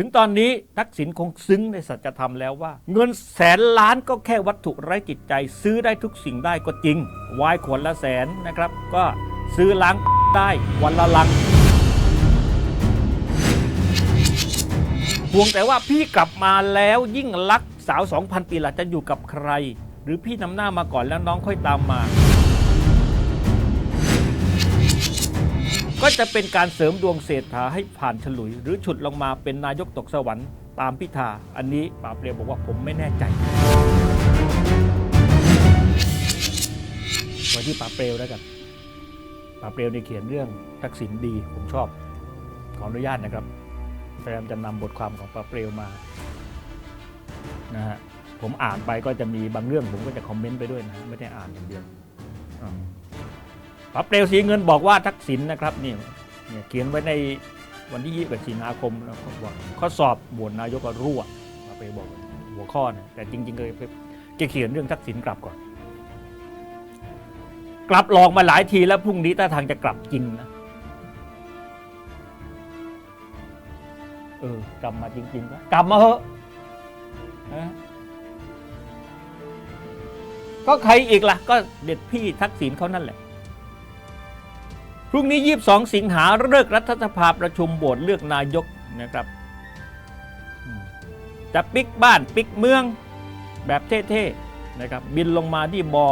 ถึงตอนนี้ทักษิณคงซึ้งในสัจธรรมแล้วว่า เงินแสนล้านก็แค่วัตถุไร้จิตใจ ซื้อได้ทุกสิ่งได้ก็จริง วายขวดละแสนนะครับ ก็ซื้อล้างได้วันละลังห่วงแต่ว่าพี่กลับมาแล้วยิ่งรักสาว 2,000 ปีหละจะอยู่กับใคร หรือพี่นำหน้ามาก่อนแล้วน้องค่อยตามมา ก็จะเป็นการเสริมดวงเศรษฐาให้ผ่านฉลุย หรือฉุดลงมาเป็นนายกตกสวรรค์ตามพิธา อันนี้ป๋าเปรียวบอกว่าผมไม่แน่ใจไว้ที่ป๋าเปรียวแล้วกันป๋าเปรียวในเขียนเรื่องทักษิณดีผมชอบขออนุญาตนะครับพยายามจะนำบทความของป๋าเปรียวมานะฮะผมอ่านไปก็จะมีบางเรื่องผมก็จะคอมเมนต์ไปด้วยนะไม่ได้อ่านอย่างเดียว ป๋าเปลวสีเงินบอกว่าทักษิณนะครับนี่เนี่ยเขียนไว้ในวันที่21สิงหาคมแล้วเขาบอกข้อสอบโหวตนายกก็รั่วป๋าเปลวบอกหัวข้อนี่ยแต่จริงๆเลยแกเขียนเรื่องทักษิณกลับก่อน กลับลอกมาหลายทีแล้วพรุ่งนี้ถ้าทางจะกลับจริงนะเออกลับมาจริงๆก็กลับมาเหอะนะก็ใครอีกล่ะ ก็เด็ดพี่ทักษิณเขานั่นแหละ พรุ่งนี้ 22 สิงหาเลิกรัฐสภาประชุมโหวตเลือกนายกนะครับ จะปิกบ้านปิกเมืองแบบเท่ๆนะครับบินลงมาที่บอ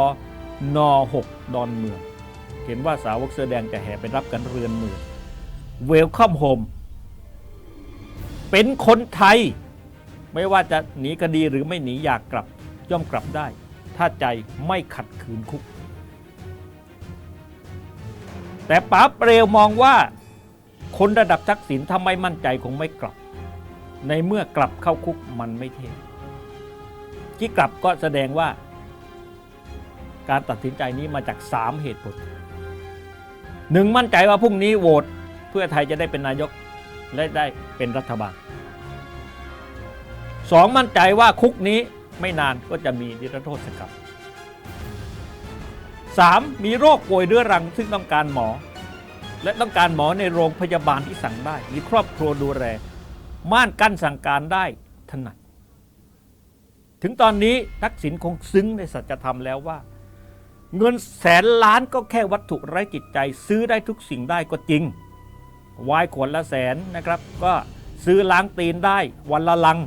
น6 ดอนเมือง เห็นว่าสาวกเสื้อแดงจะแห่ไปรับกันเรือนเมืองเวลคัมโฮมเป็นคนไทย ไม่ว่าจะหนีคดีหรือไม่หนีอยากกลับย่อมกลับได้ ถ้าใจไม่ขัดขืนคุก แต่ป๋าเปรวมองว่า คนระดับทักษิณถ้าไม่มั่นใจคงไม่กลับ ในเมื่อกลับเข้าคุกมันไม่เท่ที่กลับก็แสดงว่า การตัดสินใจนี้มาจาก 3 เหตุผลหนึ่งมั่นใจว่าพรุ่งนี้โหวตเพื่อไทยจะได้เป็นนายกและได้เป็นรัฐบาลสองมั่นใจว่าคุกนี้ไม่นานก็จะมีนิรโทษกรรม 3. มีโรคป่วยเรื้อรังซึ่งต้องการหมอ และต้องการหมอในโรงพยาบาลที่สั่งได้ มีครอบครัวดูแลม่านกั้นสั่งการได้ถนัด ถึงตอนนี้ทักษิณคงซึ้งในสัจธรรมแล้วว่า เงินแสนล้านก็แค่วัตถุไร้จิตใจซื้อได้ทุกสิ่งได้ก็จริงวายขวดละแสนนะครับ ก็ซื้อล้างตีนได้วันละลัง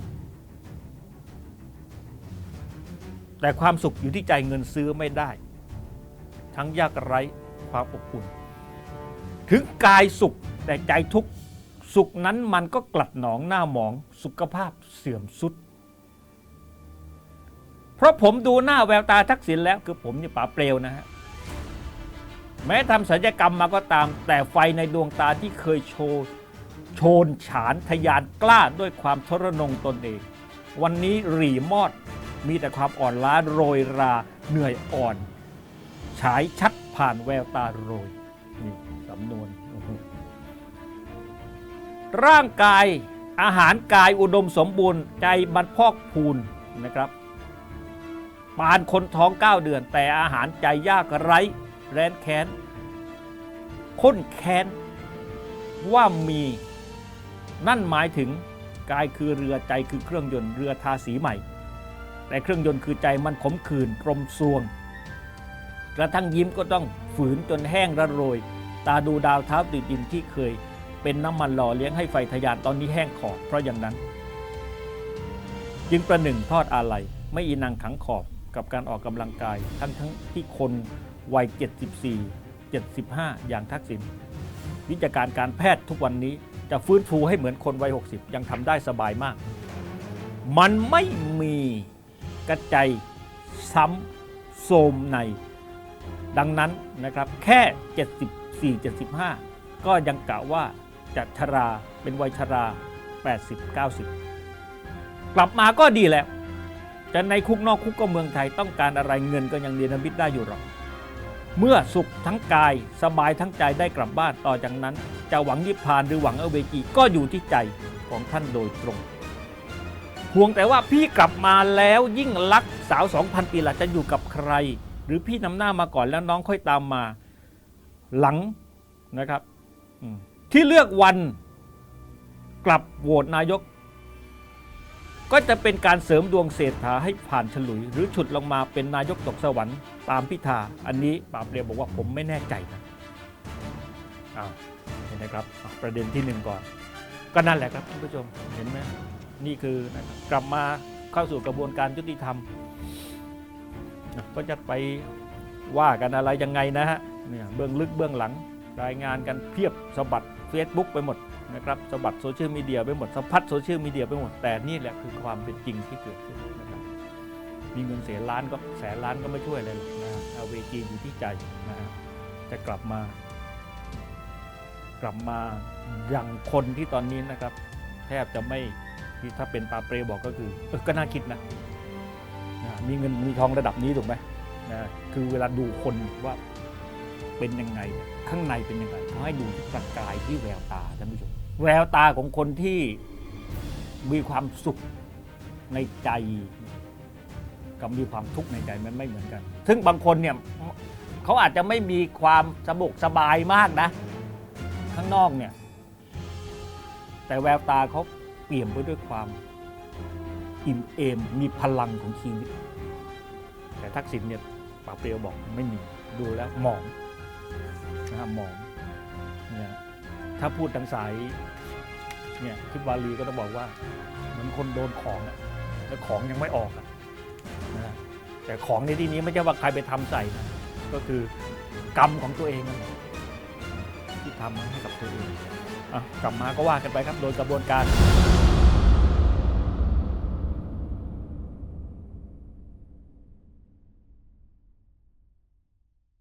แต่ความสุขอยู่ที่ใจเงินซื้อไม่ได้ ทั้งยากไร้ความอบอุ่น ถึงกายสุขแต่ใจทุกข์สุขนั้นมันก็กลัดหนองหน้าหมองสุขภาพเสื่อมสุด เพราะผมดูหน้าแววตาทักษิณแล้วคือผมนี่ป๋าเปลวนะฮะ แม้ทำศัลยกรรมมาก็ตาม แต่ไฟในดวงตาที่เคยโชว์โชนฉานทะยานกล้าด้วยความทรนงตนเอง วันนี้หรีมอดมีแต่ความอ่อนล้าโรยราเหนื่อยอ่อน ฉายชัดผ่านแววตาโรยนี่สำนวน ร่างกายอาหารกายอุดมสมบูรณ์ใจบันพอกพูนนะครับปานคนท้อง 9 เดือน แต่อาหารใจยากไร้แร้นแค้นค้นแค้น ว่ามีนั่นหมายถึงกายคือเรือใจคือเครื่องยนต์เรือทาสีใหม่ แต่เครื่องยนต์คือใจมันขมขื่นตรมซวง กระทั่งยิ้มก็ต้องฝืนจนแห้งระโรย ตาดูดาวเท้าติดดินที่เคย เป็นน้ำมันหล่อเลี้ยงให้ไฟทยานตอนนี้แห้งขอดเพราะอย่างนั้น จึงประหนึ่งทอดอาลัยไม่อีนังขังขอบกับการออกกำลังกาย ทั้งทั้งที่คนวัย 74 75 อย่างทักษิณวิจารการการแพทย์ทุกวันนี้จะฟื้นฟูให้เหมือนคนวัย 60 ยังทำได้สบายมาก มันไม่มีกระใจยซ้ำโทรมใน ดังนั้นนะครับแค่ 74 75 ก็ยังกะว่าจะชราเป็นวัยชรา 80 90 กลับมาก็ดีแล้ว จะในคุกนอกคุกก็เมืองไทยต้องการอะไรเงินก็ยังเรียนมิตได้อยู่หรอกเมื่อสุขทั้งกายสบายทั้งใจได้กลับบ้านต่อจากนั้น จะหวังนิพพานหรือหวังเอเวจีก็อยู่ที่ใจของท่านโดยตรงห่วงแต่ว่าพี่กลับมาแล้วยิ่งรักสาว 2,000 ปีหละจะอยู่กับใคร รือพี่นำหน้ามาก่อนแล้วน้องค่อยตามมาหลังนะครับที่เลือกวันกลับโหวตนายก ก็จะเป็นการเสริมดวงเศรษฐาให้ผ่านฉลุย หรือฉุดลงมาเป็นนายกตกสวรรค์ตามพิธา อันนี้ปราบเรียวบอกว่าผมไม่แน่ใจนะอ้าวเห็นไหมครับประเด็นที่หนึ่งก่อน ก็นั่นแหละครับท่านผู้ชมเห็นไหมนี่คือนะครับกลับมาเข้าสู่กระบวนการยุติธรรม ก็จะไปว่ากันอะไรยังไงนะฮะเนี่ยเบื้องลึกเบื้องหลัง รายงานกันเพียบสบัด Facebook ไปหมดนะครับสบัดโซเชียลมีเดียไปหมดสะพัดโซเชียลมีเดียไปหมดแต่นี่แหละคือความเป็นจริงที่เกิดขึ้นนะครับมีเงินเสียล้านก็แสนล้านก็ไม่ช่วยอะไรหรอกนะเอาเวจีอยู่ที่ใจนะจะกลับมา กลับมาอย่างคนที่ตอนนี้นะครับ แทบจะไม่ที่ถ้าเป็นปาเปรบอกก็คือเออก็น่าคิดนะ มีเงินมีทองระดับนี้ถูกไหมนะคือเวลาดูคนว่าเป็นยังไง ข้างในเป็นยังไงเขาให้ดูที่ประกายที่แววตาท่านผู้ชมแววตาของคนที่มีความสุขในใจกับมีความทุกข์ในใจมันไม่เหมือนกัน ซึ่งบางคนเนี่ยเขาอาจจะไม่มีความสบกสบายมากนะ ข้างนอกเนี่ย แต่แววตาเขาเปี่ยมไปด้วยความอิ่มเอมมีพลังของชีวิต ทักษิณเนี่ยป่าเปรียวบอกไม่มีดูแล้วหมองนะฮะหมองเนี่ยถ้าพูดทางสายเนี่ยคิดวาลีก็ต้องบอกว่า เหมือนคนโดนของอะแล้วของยังไม่ออกอะนะแต่ของในที่นี้ไม่ใช่ว่าใครไปทำใส่นะก็คือกรรมของตัวเองนั่นที่ทำมาให้กับตัวเองอะกลับมาก็ว่ากันไปครับโดยกระบวนการ